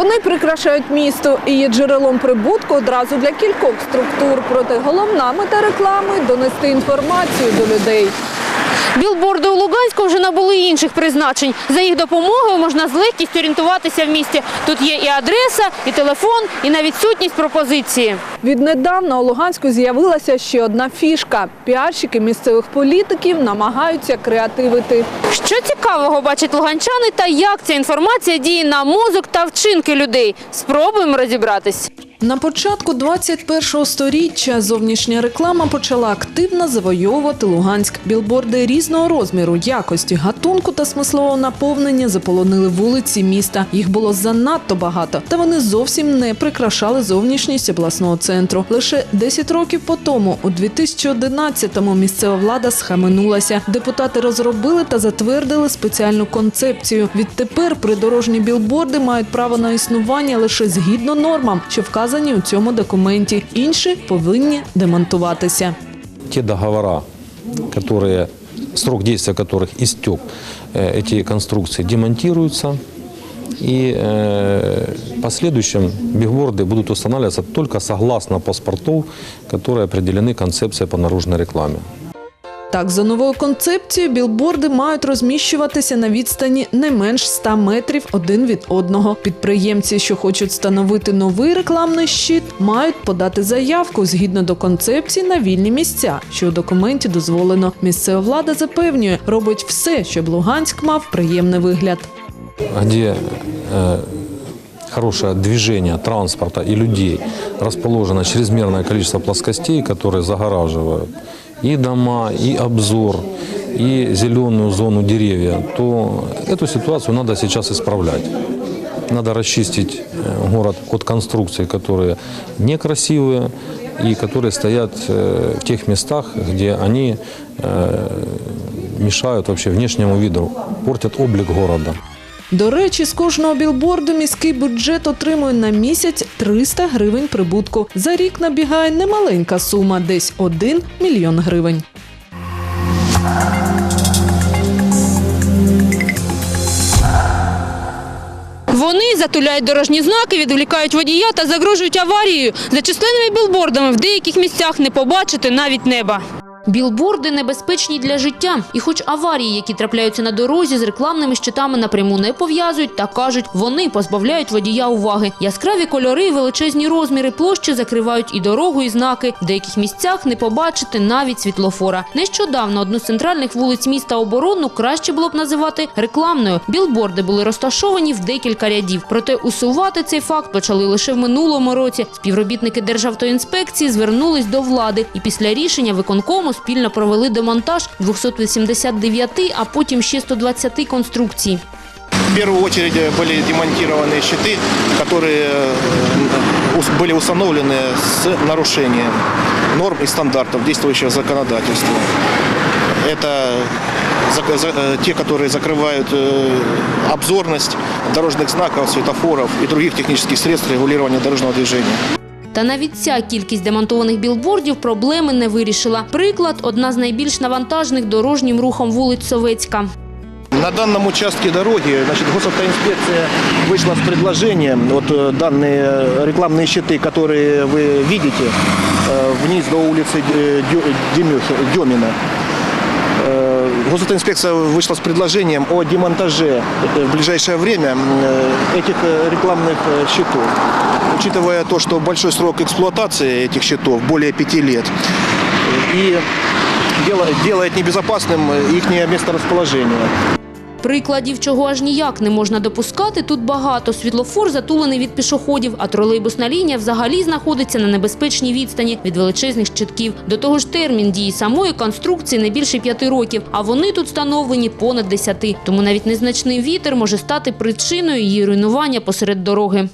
Вони прикрашають місто і є джерелом прибутку одразу для кількох структур. Проте головна мета реклами донести інформацію до людей. Білборди у Луганську вже набули інших призначень. За їх допомогою можна з легкістю орієнтуватися в місті. Тут є і адреса, і телефон, і навіть сутність пропозиції. Віднедавна у Луганську з'явилася ще одна фішка. Піарщики місцевих політиків намагаються креативити. Що цікавого бачать луганчани та як ця інформація діє на мозок та вчинки людей? Спробуємо розібратись. На початку 21-го сторіччя зовнішня реклама почала активно завойовувати Луганськ. Білборди різного розміру, якості, гатунку та смислового наповнення заполонили вулиці міста. Їх було занадто багато, та вони зовсім не прикрашали зовнішність обласного центру. Лише 10 років по тому, у 2011-му, місцева влада схаменулася. Депутати розробили та затвердили спеціальну концепцію. Відтепер придорожні білборди мають право на існування лише згідно нормам, що вказані у цьому документі. Інші повинні демонтуватися. те договора, которые, срок действия которых истек, э, эти конструкции демонтируются. И э, в последующем бигборды будут устанавливаться только согласно паспортов, которые определены концепцией по наружной рекламе. Так, за новою концепцією, білборди мають розміщуватися на відстані не менш 100 метрів один від одного. Підприємці, що хочуть встановити новий рекламний щит, мають подати заявку згідно до концепції на вільні місця, що у документі дозволено. Місцева влада запевнює, робить все, щоб Луганськ мав приємний вигляд. где э, хорошее движение транспорта и людей, расположено чрезмерное количество плоскостей, которые загораживают и дома, и обзор, и зеленую зону деревья, то эту ситуацию надо сейчас исправлять. Надо расчистить э, город от конструкций, которые некрасивые и которые стоят э, в тех местах, где они э, мешают вообще внешнему виду, портят облик города. До речі, з кожного білборду міський бюджет отримує на місяць 300 гривень прибутку. За рік набігає немаленька сума, десь 1 мільйон гривень. Вони затуляють дорожні знаки, відволікають водія та загрожують аварією. За численними білбордами в деяких місцях не побачити навіть неба. Білборди небезпечні для життя. І хоч аварії, які трапляються на дорозі з рекламними щитами напряму не пов'язують, та кажуть, вони позбавляють водія уваги. Яскраві кольори і величезні розміри площі закривають і дорогу, і знаки. В деяких місцях не побачити навіть світлофора. Нещодавно одну з центральних вулиць міста оборону краще було б називати рекламною. Білборди були розташовані в декілька рядів. Проте усувати цей факт почали лише в минулому році. Співробітники Державтоінспекції звернулись до влади і після рішення виконкому спільно провели демонтаж 289, а потім ще 120 конструкцій. В первую очередь э, были демонтированы щиты, которые э, ус- были установлены с нарушением норм и стандартов действующего законодательства. Это зак- за- э, те, которые закрывают э, обзорность дорожных знаков, светофоров и других технических средств регулирования дорожного движения. Та навіть ця кількість демонтованих білбордів проблеми не вирішила. Приклад – одна з найбільш навантажених дорожнім рухом вулиць Советська. На данном участке дороги значит, госавтоинспекция вышла с предложением, вот э, данные рекламные щиты, которые вы видите, э, вниз до улицы Дё- Дё- Демюх- Демина. Э, Госавтоинспекция вышла с предложением о демонтаже э, в ближайшее время э, этих э, рекламных э, щитов. Учитывая то, что большой срок эксплуатации этих щитов, более пяти лет, и делает небезопасным э, их месторасположение. Прикладів, чого аж ніяк не можна допускати, тут багато. Світлофор затулений від пішоходів, а тролейбусна лінія взагалі знаходиться на небезпечній відстані від величезних щитків. До того ж, термін дії самої конструкції не більше п'яти років, а вони тут встановлені понад десяти. Тому навіть незначний вітер може стати причиною її руйнування посеред дороги.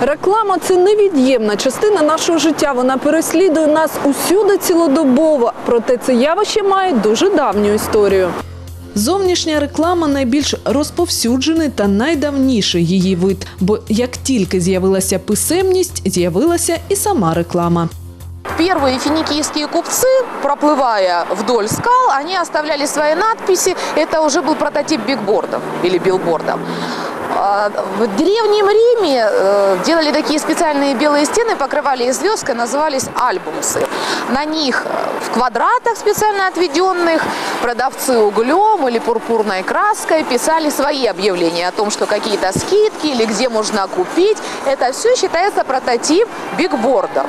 Реклама це невід'ємна частина нашого життя. Вона переслідує нас усюди цілодобово. Проте це явище має дуже давню історію. Зовнішня реклама найбільш розповсюджений та найдавніший її вид, бо як тільки з'явилася писемність, з'явилася і сама реклама. первые финикийские купцы, проплывая вдоль скал, они оставляли свои надписи. Это уже был прототип бигбордов или билбордов. А, В Древнем Риме э, делали такие специальные белые стены, покрывали их звездкой, назывались альбумсы. На них э, в квадратах специально отведенных продавцы углем или пурпурной краской писали свои объявления о том, что какие-то скидки или где можно купить. Это все считается прототип бигбордов.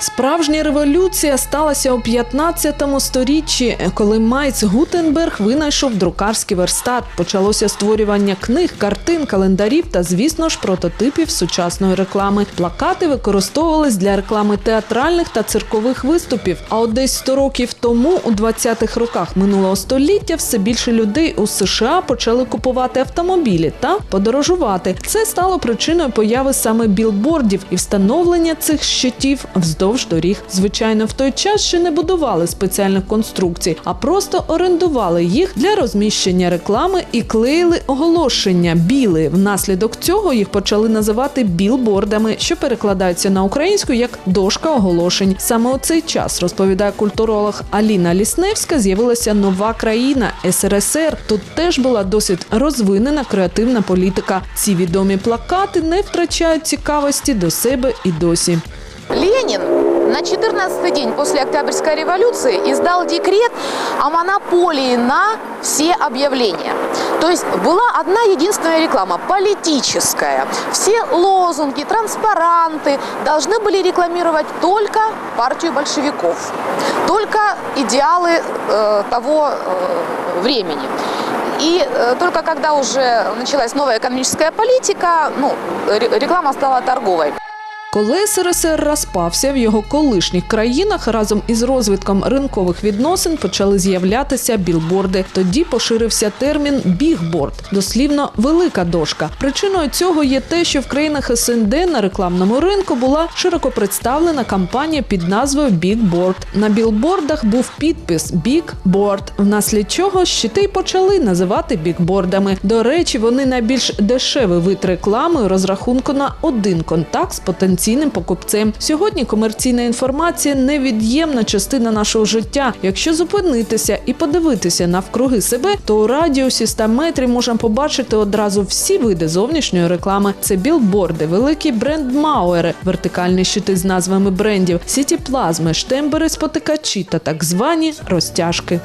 Справжня революція сталася у 15 сторіччі, коли Майц Гутенберг винайшов друкарський верстат. Почалося створювання книг, картин, календарів та, звісно ж, прототипів сучасної реклами. Плакати використовувались для реклами театральних та циркових виступів. А от десь 100 років тому, у 20-х роках минулого століття, все більше людей у США почали купувати автомобілі та подорожувати. Це стало причиною появи саме білбордів і встановлення цих щитів вздовж доріг. Звичайно, в той час ще не будували спеціальних конструкцій, а просто орендували їх для розміщення реклами і клеїли оголошення біли. Внаслідок цього їх почали називати білбордами, що перекладаються на українську як дошка оголошень. Саме у цей час розповідає культуролог Аліна Лісневська. З'явилася нова країна СРСР. Тут теж була досить розвинена креативна політика. Ці відомі плакати не втрачають цікавості до себе і досі. Ленин на 14-й день после Октябрьской революции издал декрет о монополии на все объявления. То есть была одна единственная реклама, политическая. Все лозунги, транспаранты должны были рекламировать только партию большевиков, только идеалы э, того э, времени. И э, только когда уже началась новая экономическая политика, ну, ре- реклама стала торговой. Коли СРСР розпався в його колишніх країнах, разом із розвитком ринкових відносин почали з'являтися білборди. Тоді поширився термін бігборд, дослівно велика дошка. Причиною цього є те, що в країнах СНД на рекламному ринку була широко представлена кампанія під назвою Бігборд. На білбордах був підпис Бігборд, внаслід чого щити й почали називати бігбордами. До речі, вони найбільш дешевий вид реклами розрахунку на один контакт з потенційним покупцем. Сьогодні комерційна інформація невід'ємна частина нашого життя. Якщо зупинитися і подивитися навкруги себе, то у радіусі 100 метрів можна побачити одразу всі види зовнішньої реклами. Це білборди, великі брендмауери, вертикальні щити з назвами брендів, сіті плазми, штембери, спотикачі та так звані розтяжки.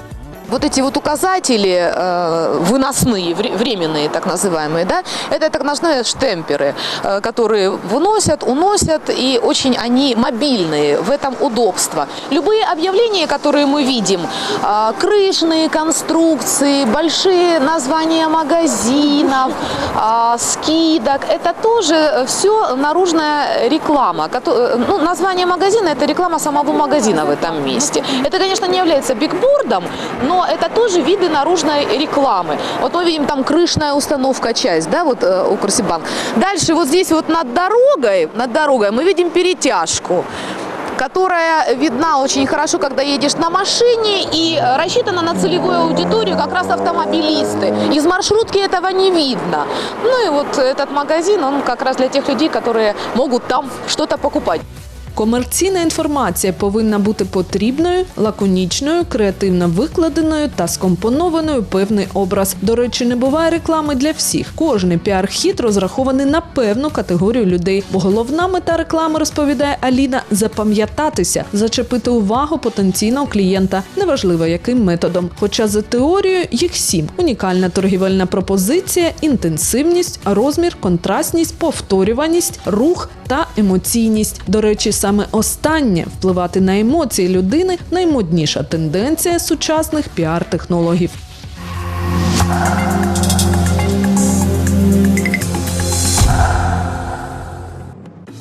Вот эти вот указатели э, выносные, вре- временные так называемые, да, это так называемые штемперы, э, которые выносят, уносят, и очень они мобильные, в этом удобство. Любые объявления, которые мы видим, э, крышные конструкции, большие названия магазинов, э, скидок, это тоже все наружная реклама. кото- э, Ну, название магазина – это реклама самого магазина в этом месте. Это, конечно, не является бигбордом, но это тоже виды наружной рекламы. Вот мы видим там крышная установка часть, да, вот э, у Красибанк. Дальше вот здесь вот над дорогой, над дорогой мы видим перетяжку которая видна очень хорошо, когда едешь на машине и рассчитана на целевую аудиторию, как раз автомобилисты. Из маршрутки этого не видно. Ну и вот этот магазин, он как раз для тех людей, которые могут там что-то покупать. Комерційна інформація повинна бути потрібною, лаконічною, креативно викладеною та скомпонованою певний образ. До речі, не буває реклами для всіх. Кожний піар-хід розрахований на певну категорію людей. Бо головна мета реклами розповідає Аліна запам'ятатися, зачепити увагу потенційного клієнта, неважливо яким методом. Хоча за теорією їх сім: унікальна торгівельна пропозиція, інтенсивність, розмір, контрастність, повторюваність, рух та емоційність. До речі, саме останнє впливати на емоції людини наймодніша тенденція сучасних піар-технологів.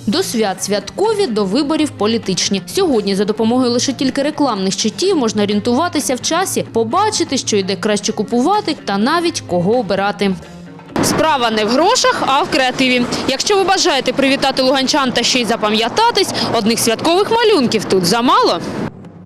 До свят святкові, до виборів політичні. Сьогодні за допомогою лише тільки рекламних щитів можна орієнтуватися в часі, побачити, що йде краще купувати, та навіть кого обирати. Справа не в грошах, а в креативі. Якщо ви бажаєте привітати луганчан та ще й запам'ятатись, одних святкових малюнків тут замало.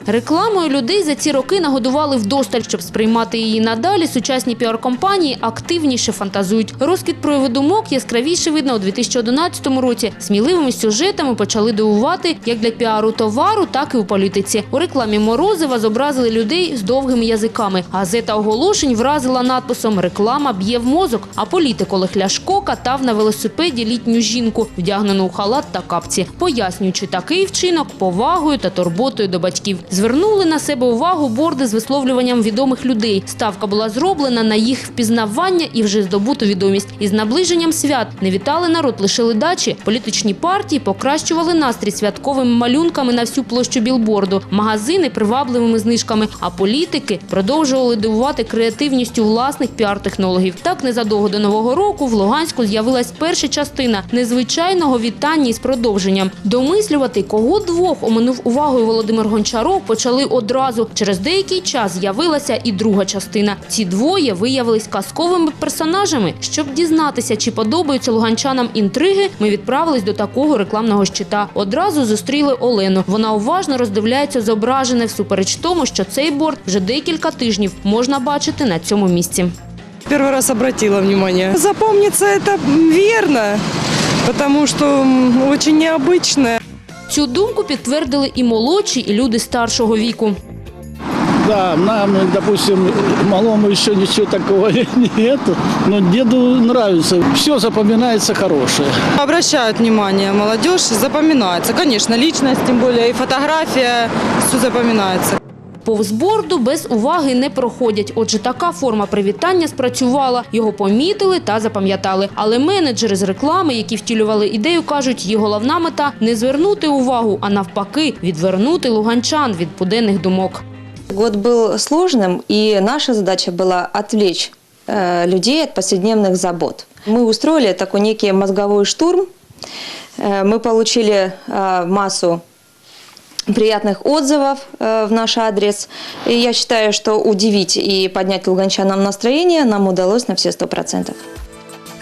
Рекламою людей за ці роки нагодували вдосталь, щоб сприймати її надалі. Сучасні піар-компанії активніше фантазують. Розквіт прояву думок яскравіше видно у 2011 році. Сміливими сюжетами почали дивувати як для піару товару, так і у політиці. У рекламі Морозива зобразили людей з довгими язиками. Газета оголошень вразила надписом Реклама б'є в мозок. А політик Олег Ляшко катав на велосипеді літню жінку, вдягнену у халат та капці, пояснюючи такий вчинок повагою та турботою до батьків. Звернули на себе увагу борди з висловлюванням відомих людей. Ставка була зроблена на їх впізнавання і вже здобуту відомість. Із наближенням свят не вітали народ лише ледачі. Політичні партії покращували настрій святковими малюнками на всю площу білборду, магазини привабливими знижками. А політики продовжували дивувати креативністю власних піар-технологів. Так незадовго до нового року в Луганську з'явилась перша частина незвичайного вітання із продовженням. Домислювати, кого двох оминув увагою Володимир Гончаров, почали одразу. Через деякий час з'явилася і друга частина. Ці двоє виявились казковими персонажами. Щоб дізнатися, чи подобаються луганчанам інтриги, ми відправились до такого рекламного щита. Одразу зустріли Олену. Вона уважно роздивляється зображене всупереч тому, що цей борт вже декілька тижнів можна бачити на цьому місці. Первый раз обратила внимание. Запомнится это верно, потому что м, очень необычное. Цю думку підтвердили і молодші, і люди старшого віку. Да, нам, допустим, малому еще ничего такого нету, но деду нравится. Все запоминается хорошее. Обращают внимание молодежь, запоминается. Конечно, личность, тем более и фотография, все запоминается Повз борду без уваги не проходять. Отже, така форма привітання спрацювала. Його помітили та запам'ятали. Але менеджери з реклами, які втілювали ідею, кажуть, її головна мета не звернути увагу, а навпаки, відвернути луганчан від буденних думок. Год был сложным, и наша задача была отвлечь э, людей от повседневных забот. Мы устроили такой некий мозговой штурм. Э, мы получили э, массу приятных отзывов э, в наш адрес. И я считаю, что удивить и поднять луганчанам настроение нам удалось на все сто процентов.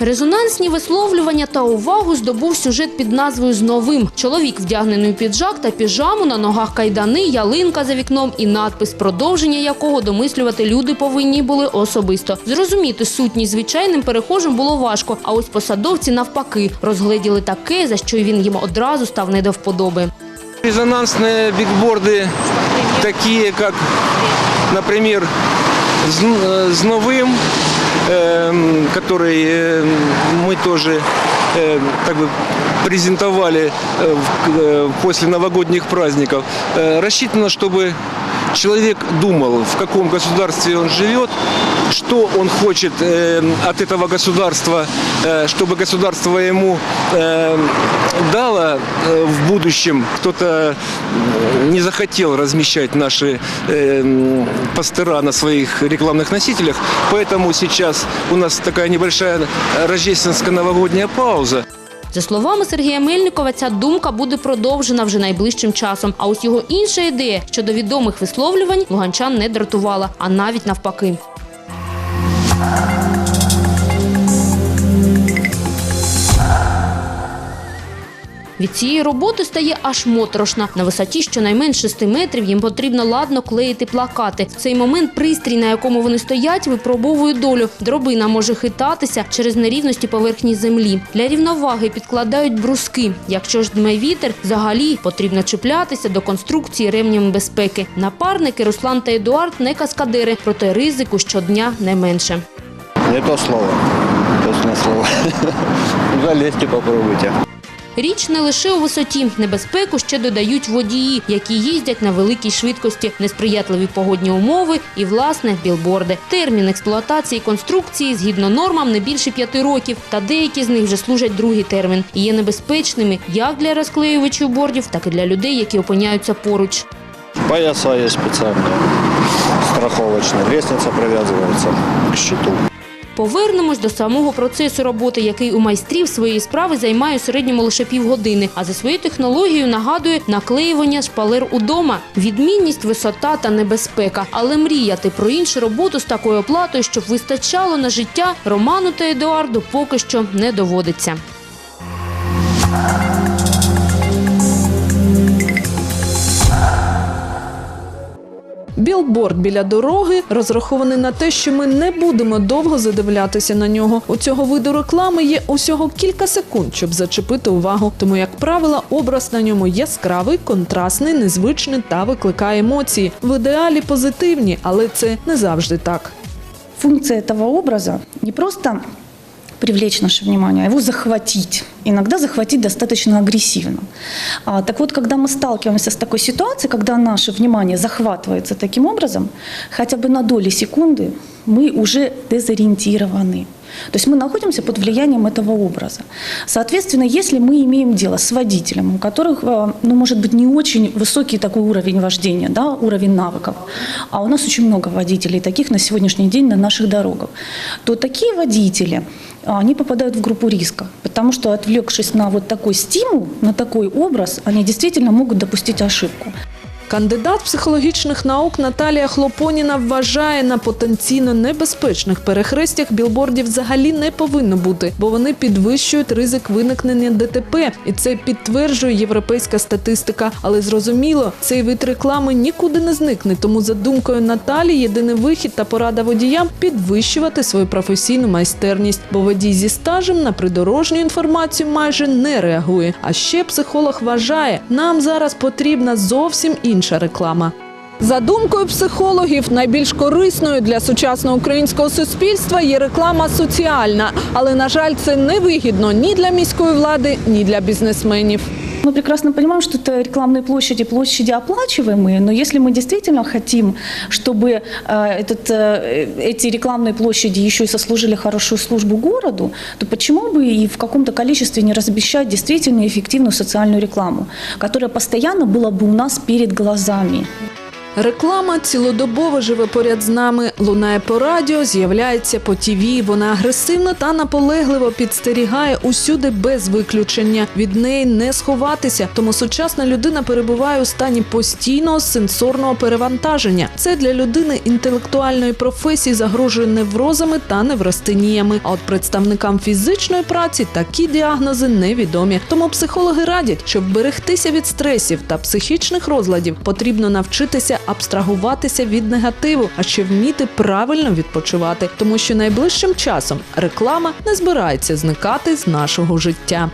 Резонансні висловлювання та увагу здобув сюжет під назвою «З новим». Чоловік вдягнений у піджак та піжаму, на ногах кайдани, ялинка за вікном і надпис, продовження якого домислювати люди повинні були особисто. Зрозуміти сутність звичайним перехожим було важко, а ось посадовці навпаки розгледіли таке, за що й він їм одразу став не до вподоби. Резонансные бигборды, такие как, например, с, э, с новым, эм, который э, мы тоже э, как бы презентовали э, в- э, после новогодних праздников, э, рассчитано, чтобы человек думал, в каком государстве он живет, что он хочет э, от этого государства, э, чтобы государство ему э, дало э, в будущем. Кто-то э, не захотел размещать наши э, м, постера на своих рекламных носителях, поэтому сейчас у нас такая небольшая рождественско-новогодняя пауза. За словами Сергія Мельникова, ця думка буде продовжена вже найближчим часом. А ось його інша ідея щодо відомих висловлювань луганчан не дратувала, а навіть навпаки. Від цієї роботи стає аж моторошна. На висоті щонайменш 6 метрів їм потрібно ладно клеїти плакати. В цей момент пристрій, на якому вони стоять, випробовує долю. Дробина може хитатися через нерівності поверхні землі. Для рівноваги підкладають бруски. Якщо ж дме вітер, взагалі потрібно чіплятися до конструкції ремнем безпеки. Напарники Руслан та Едуард не каскадери, проте ризику щодня не менше. Не то слово. Точное слово. Залезьте, попробуйте. Річ не лише у висоті. Небезпеку ще додають водії, які їздять на великій швидкості, несприятливі погодні умови і, власне, білборди. Термін експлуатації конструкції згідно нормам не більше п'яти років, та деякі з них вже служать другий термін і є небезпечними як для розклеювачів бордів, так і для людей, які опиняються поруч. Пояса есть специальные, страховочные. Лестница привязывается к щиту. Повернемось до самого процесу роботи, який у майстрів своєї справи займає у середньому лише півгодини. А за своєю технологією нагадує наклеювання шпалер удома. Відмінність, висота та небезпека. Але мріяти про іншу роботу з такою оплатою, щоб вистачало на життя, Роману та Едуарду поки що не доводиться. Білборд біля дороги розрахований на те, що ми не будемо довго задивлятися на нього. У цього виду реклами є усього кілька секунд, щоб зачепити увагу. Тому, як правило, образ на ньому яскравий, контрастний, незвичний та викликає емоції. В ідеалі позитивні, але це не завжди так. функция этого образа не просто привлечь наше внимание, а его захватить. Иногда захватить достаточно агрессивно. А, так вот, когда мы сталкиваемся с такой ситуацией, когда наше внимание захватывается таким образом, хотя бы на доли секунды мы уже дезориентированы. То есть мы находимся под влиянием этого образа. Соответственно, если мы имеем дело с водителем, у которых, э, ну, может быть, не очень высокий такой уровень вождения, да, уровень навыков, а у нас очень много водителей таких на сегодняшний день на наших дорогах, то такие водители, а, они попадают в группу риска, потому что отвлекшись на вот такой стимул, на такой образ, они действительно могут допустить ошибку. Кандидат психологічних наук Наталія Хлопоніна вважає, на потенційно небезпечних перехрестях білбордів взагалі не повинно бути, бо вони підвищують ризик виникнення ДТП, і це підтверджує європейська статистика. Але зрозуміло, цей вид реклами нікуди не зникне. Тому за думкою Наталі, єдиний вихід та порада водіям підвищувати свою професійну майстерність, бо водій зі стажем на придорожню інформацію майже не реагує. А ще психолог вважає, нам зараз потрібна зовсім інша реклама. За думкою психологів, найбільш корисною для сучасного українського суспільства є реклама соціальна, але на жаль, це не вигідно ні для міської влади, ні для бізнесменів. Мы прекрасно понимаем, что это рекламные площади, площади оплачиваемые, но если мы действительно хотим, чтобы э, этот, э, эти рекламные площади еще и сослужили хорошую службу городу, то почему бы и в каком-то количестве не размещать действительно эффективную социальную рекламу, которая постоянно была бы у нас перед глазами? Реклама цілодобово живе поряд з нами, лунає по радіо, з'являється по ТІВІ. Вона агресивно та наполегливо підстерігає усюди без виключення. Від неї не сховатися. Тому сучасна людина перебуває у стані постійного сенсорного перевантаження. Це для людини інтелектуальної професії загрожує неврозами та неврастеніями. А от представникам фізичної праці такі діагнози невідомі. Тому психологи радять, щоб берегтися від стресів та психічних розладів, потрібно навчитися абстрагуватися від негативу, а ще вміти правильно відпочивати, тому що найближчим часом реклама не збирається зникати з нашого життя.